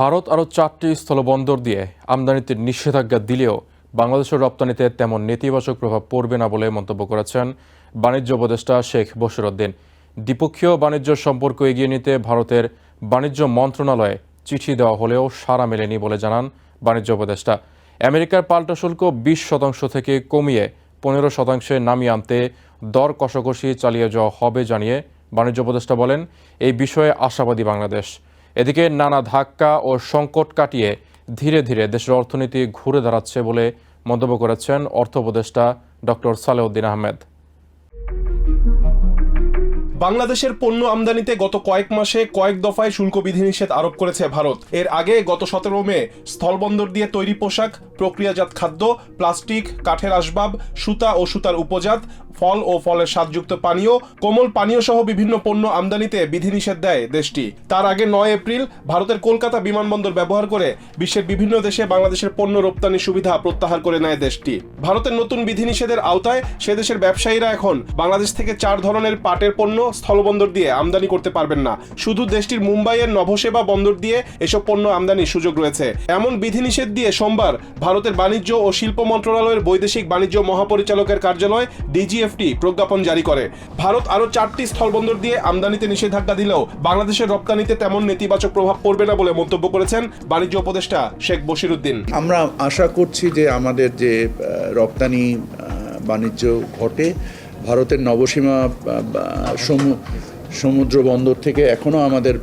ভারত আরও চারটি স্থলবন্দর দিয়ে আমদানিতে নিষেধাজ্ঞা দিলেও বাংলাদেশের রপ্তানিতে তেমন নেতিবাচক প্রভাব পড়বে না বলে মন্তব্য করেছেন বাণিজ্য উপদেষ্টা শেখ বশিরউদ্দিন দ্বিপক্ষীয় বাণিজ্য সম্পর্ক এগিয়ে নিতে ভারতের বাণিজ্য মন্ত্রণালয়ে চিঠি দেওয়া হলেও সাড়া মেলেনি বলে জানান বাণিজ্য উপদেষ্টা। আমেরিকার পাল্টা শুল্ক বিশ শতাংশ থেকে কমিয়ে পনেরো শতাংশে নামিয়ে আনতে দর কষাকষি চালিয়ে যাওয়া হবে জানিয়ে বাণিজ্য উপদেষ্টা বলেন, এই বিষয়ে আশাবাদী বাংলাদেশ। এদিকে নানা ধাক্কা ও সংকট কাটিয়ে ধীরে ধীরে দেশের অর্থনীতি ঘুরে দাঁড়াচ্ছে বলে মন্তব্য করেছেন অর্থ উপদেষ্টা ডক্টর সালেউদ্দিন আহমেদ। বাংলাদেশের পণ্য আমদানিতে গত কয়েক মাসে কয়েক দফায় শুল্ক বিধিনিষেধ আরোপ করেছে ভারত। এর আগে গত সতেরো মে স্থলবন্দর দিয়ে তৈরি পোশাক, প্রক্রিয়াজাত খাদ্য, প্লাস্টিক, কাঠের আসবাব, সুতা ও সুতার উপজাত, ফল ও ফলের স্বাদযুক্ত পানীয়, কোমল পানীয় সহ বিভিন্ন পণ্য আমদানিতে বিধিনিষেধ দেয় দেশটি। তার আগে নয় এপ্রিল ভারতের কলকাতা বিমানবন্দর ব্যবহার করে বিশ্বের বিভিন্ন দেশে বাংলাদেশের পণ্য রপ্তানি সুবিধা প্রত্যাহার করে নেয় দেশটি। ভারতের নতুন বিধিনিষেধের আওতায় সে দেশের ব্যবসায়ীরা এখন বাংলাদেশ থেকে চার ধরনের পাটের পণ্য স্থলবন্দর দিয়ে আমদানি করতে পারবেন না। শুধু দেশটির মুম্বাইয়ের নভসেবা বন্দর দিয়ে এসব পণ্য আমদানির সুযোগ রয়েছে। এমন বিধিনিষেধ দিয়ে সোমবার ভারতের বাণিজ্য ও শিল্প মন্ত্রণালয়ের বৈদেশিক বাণিজ্য মহাপরিচালকের কার্যালয় ডিজিএফটি প্রজ্ঞাপন জারি করে। ভারত আরও চারটি স্থলবন্দর দিয়ে আমদানিতে নিষেধাজ্ঞা দিলেও বাংলাদেশের রপ্তানিতে তেমন নেতিবাচক প্রভাব পড়বে না বলে মন্তব্য করেছেন বাণিজ্য উপদেষ্টা শেখ বশিরুদ্দিন। আমরা আশা করছি যে আমাদের যে রপ্তানি বাণিজ্য ঘটে ভারতের নবসীমা সমূহ সমুদ্র বন্দর থেকে এখনও আমাদের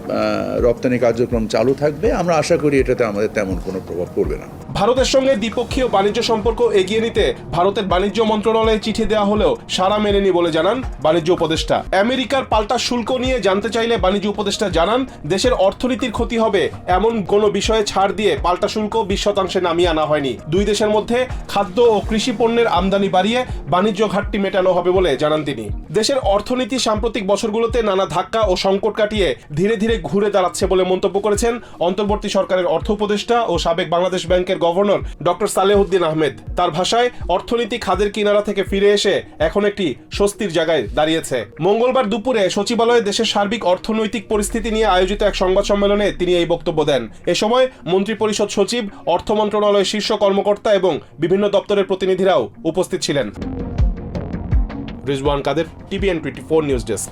রপ্তানি কার্যক্রম চালু থাকবে। আমরা আশা করি এটাতে আমাদের তেমন কোনো প্রভাব পড়বে না। ভারতের সঙ্গে দ্বিপক্ষীয় বাণিজ্য সম্পর্ক এগিয়ে নিতে ভারতের বাণিজ্য মন্ত্রণালয়ে চিঠি দেওয়া হলেও সাড়া মেলেনি বলে জানান বাণিজ্য উপদেষ্টা। আমেরিকার পাল্টা শুল্ক নিয়ে জানতে চাইলে বাণিজ্য উপদেষ্টা জানান, দেশের অর্থনীতির ক্ষতি হবে এমন কোনো বিষয়ে ছাড় দিয়ে পাল্টা শুল্ক বিশ শতাংশে নামিয়ে আনা হয়নি। দুই দেশের মধ্যে খাদ্য ও কৃষি পণ্যের আমদানি বাড়িয়ে বাণিজ্য ঘাটতি মেটানো হবে বলে জানান তিনি। দেশের অর্থনীতি সাম্প্রতিক বছরগুলোতে নানা ধাক্কা ও সংকট কাটিয়ে ধীরে ধীরে ঘুরে দাঁড়াচ্ছে বলে মন্তব্য করেছেন অন্তর্বর্তী সরকারের অর্থ উপদেষ্টা ও সাবেক বাংলাদেশ ব্যাংকের গভর্নর ডক্টর সালেহুদ্দিন আহমেদ। তার ভাষায়, অর্থনীতি খাদের কিনারা থেকে ফিরে এসে এখন একটি স্বস্তির জায়গায় দাঁড়িয়েছে। মঙ্গলবার দুপুরে সচিবালয়ে দেশের সার্বিক অর্থনৈতিক পরিস্থিতি নিয়ে আয়োজিত এক সংবাদ সম্মেলনে তিনি এই বক্তব্য দেন। এ সময় মন্ত্রিপরিষদ সচিব, অর্থ মন্ত্রণালয়ের শীর্ষ কর্মকর্তা এবং বিভিন্ন দপ্তরের প্রতিনিধিরাও উপস্থিত ছিলেন। Rizwan Kader, TVN twenty four news desk.